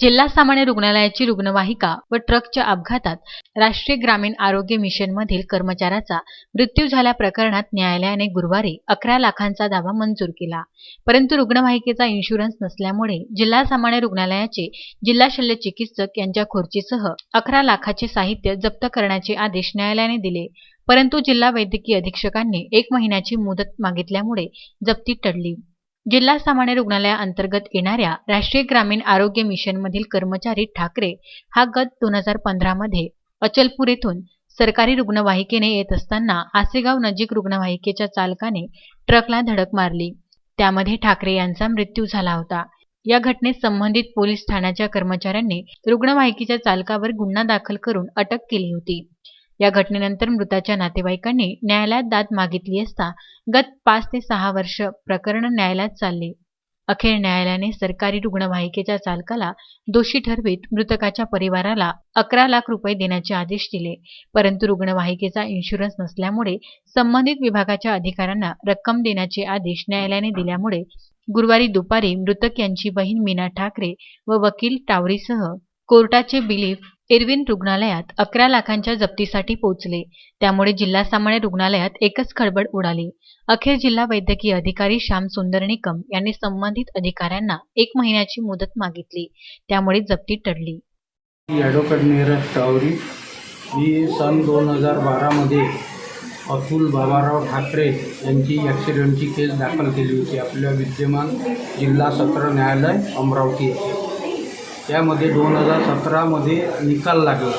जिल्हा सामान्य रुग्णालयाची रुग्णवाहिका व ट्रकच्या अपघातात राष्ट्रीय ग्रामीण आरोग्य मिशनमधील कर्मचाऱ्याचा मृत्यू झाल्या प्रकरणात न्यायालयाने गुरुवारी अकरा लाखांचा दावा मंजूर केला. परंतु रुग्णवाहिकेचा इन्शुरन्स नसल्यामुळे जिल्हा सामान्य रुग्णालयाचे जिल्हा शल्य चिकित्सक यांच्या खुर्चीसह अकरा लाखाचे साहित्य जप्त करण्याचे आदेश न्यायालयाने दिले. परंतु जिल्हा वैद्यकीय अधीक्षकांनी एक महिन्याची मुदत मागितल्यामुळे जप्ती टळली. जिल्हा सामान्य रुग्णालयाअंतर्गत येणाऱ्या राष्ट्रीय ग्रामीण आरोग्य मिशनमधील कर्मचारी ठाकरे हा गत दोन हजार पंधरामध्ये अचलपूर येथून सरकारी रुग्णवाहिकेने येत असताना आसेगाव नजीक रुग्णवाहिकेच्या चालकाने ट्रकला धडक मारली. त्यामध्ये ठाकरे यांचा मृत्यू झाला होता. या घटनेत संबंधित पोलीस ठाण्याच्या कर्मचाऱ्यांनी रुग्णवाहिकेच्या चालकावर गुन्हा दाखल करून अटक केली होती. या घटनेनंतर मृताच्या नातेवाईकांनी न्यायालयात दाद मागितली असता गत पाच ते सहा वर्ष प्रकरण न्यायालयात चालले. अखेर न्यायालयाने सरकारी रुग्णवाहिकेच्या चालकाला दोषी ठरवित मृतकाच्या परिवाराला अकरा लाख रुपये देण्याचे आदेश दिले. परंतु रुग्णवाहिकेचा इन्शुरन्स नसल्यामुळे संबंधित विभागाच्या अधिकाऱ्यांना रक्कम देण्याचे आदेश न्यायालयाने दिल्यामुळे गुरुवारी दुपारी मृतक यांची बहीण मीना ठाकरे व वकील टावरीसह कोर्टाचे बिलीफ इरविन रुग्णालयात अकरा लाखांच्या जप्तीसाठी पोहोचले. त्यामुळे जिल्हा सामान्य रुग्णालयात एकच खळबळ उडाली. अखेर जिल्हा वैद्यकीय अधिकारी श्याम सुंदर निकम यांनी संबंधित अधिकाऱ्यांना एक महिन्याची मुदत मागितली. त्यामुळे जप्ती टळली. ॲडव्होकेट नीरज टावरी. ही सन दोन हजार बारामध्ये अतुल बाबाराव ठाकरे यांची ॲक्सिडेंटची केस दाखल केली होती. आपल्या विद्यमान जिल्हा सत्र न्यायालय अमरावती येथे. त्यामध्ये दोन हजार सतरामध्ये निकाल लागला.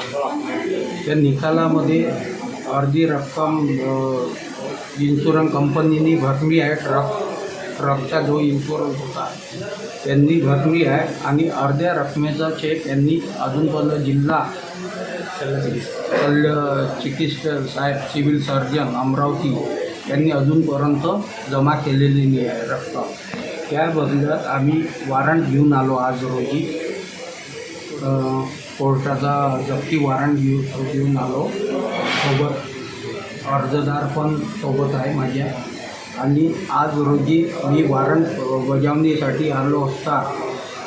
त्या निकालामध्ये अर्धी रक्कम इन्शुरन्स कंपनीनी भरली आहे ट्रक ट्रकचा जो इन्शुरन्स होता त्यांनी भरली आहे आणि अर्ध्या रकमेचा चेक यांनी अजूनपर्यंत जिल्हा शल्य चिकित्सक साहेब सिव्हिल सर्जन अमरावती यांनी अजूनपर्यंत जमा केलेली नाही आहे रक्कम. त्या बदल्यात आम्ही वॉरंट घेऊन आलो आज रोजी. कोर्टाचा जप्ती वॉरंट घेऊ घेऊन आलो. सोबत अर्जदार पण सोबत आहे माझ्या. आणि आज रोजी मी वॉरंट बजावणीसाठी आलो असता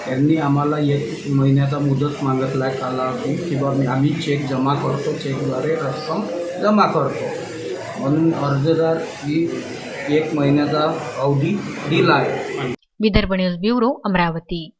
त्यांनी आम्हाला एक महिन्याचा मुदत मागितला आहे कालावधी की बाबा आम्ही चेक जमा करतो चेकद्वारे रक्कम जमा करतो. म्हणून अर्जदार ही एक महिन्याचा अवधी दिला आहे. Vidarbha news bureau Amravati.